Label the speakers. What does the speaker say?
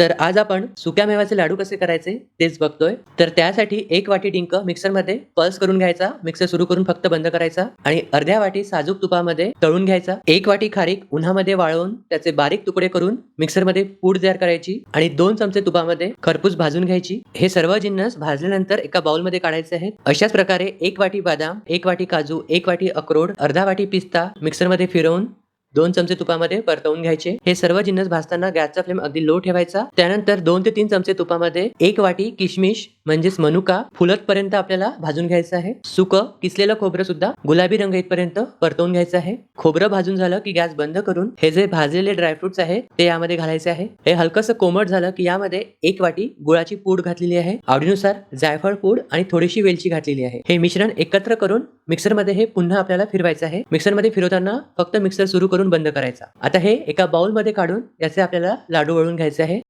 Speaker 1: तर आज आपण सुक्या मेव्याचे लाडू कसे करायचे तेच बघतोय. तर त्यासाठी एक वाटी डिंक मिक्सरमध्ये पल्स करून घ्यायचा. मिक्सर सुरू करून फक्त बंद करायचा. आणि अर्ध्या वाटी साजूक तुपामध्ये तळून घ्यायचा. एक वाटी खारीक उन्हामध्ये वाळवून त्याचे बारीक तुकडे करून मिक्सरमध्ये पूड तयार करायची. आणि दोन चमचे तुपामध्ये खरपूस भाजून घ्यायची. हे सर्व जिन्नस भाजल्यानंतर एका बाउलमध्ये काढायचे आहेत. अशाच प्रकारे एक वाटी बदाम एक वाटी काजू एक वाटी अक्रोड अर्धा वाटी पिस्ता मिक्सरमध्ये फिरवून दोन चमचे तुपामध्ये परतवून घ्यायचे. हे सर्व जिन्नस भाजताना गॅसचा फ्लेम अगदी लो ठेवायचा. त्यानंतर दोन ते तीन चमचे तुपामध्ये एक वाटी किशमिश म्हणजेच मनुका फुलत पर्यंत आपल्याला भाजून घ्यायचं आहे. सुक किसलेलं खोबरं सुद्धा गुलाबी रंग येतपर्यंत परतवून घ्यायचं आहे. खोबरं भाजून झालं की गॅस बंद करून हे जे भाजलेले ड्रायफ्रुट्स आहे ते यामध्ये घालायचे आहे. हे हलकंसं कोमट झालं की यामध्ये एक वाटी गुळाची पूड घातलेली आहे. आवडीनुसार जायफळ पूड आणि थोडीशी वेलची घातलेली आहे. हे मिश्रण एकत्र करून मिक्सरमध्ये हे पुन्हा आपल्याला फिरवायचं आहे. मिक्सरमध्ये फिरवताना फक्त मिक्सर सुरू करून बंद करायचा. आता हे एका बाउलमध्ये काढून याचे आपल्याला लाडू वळून घ्यायचे आहे.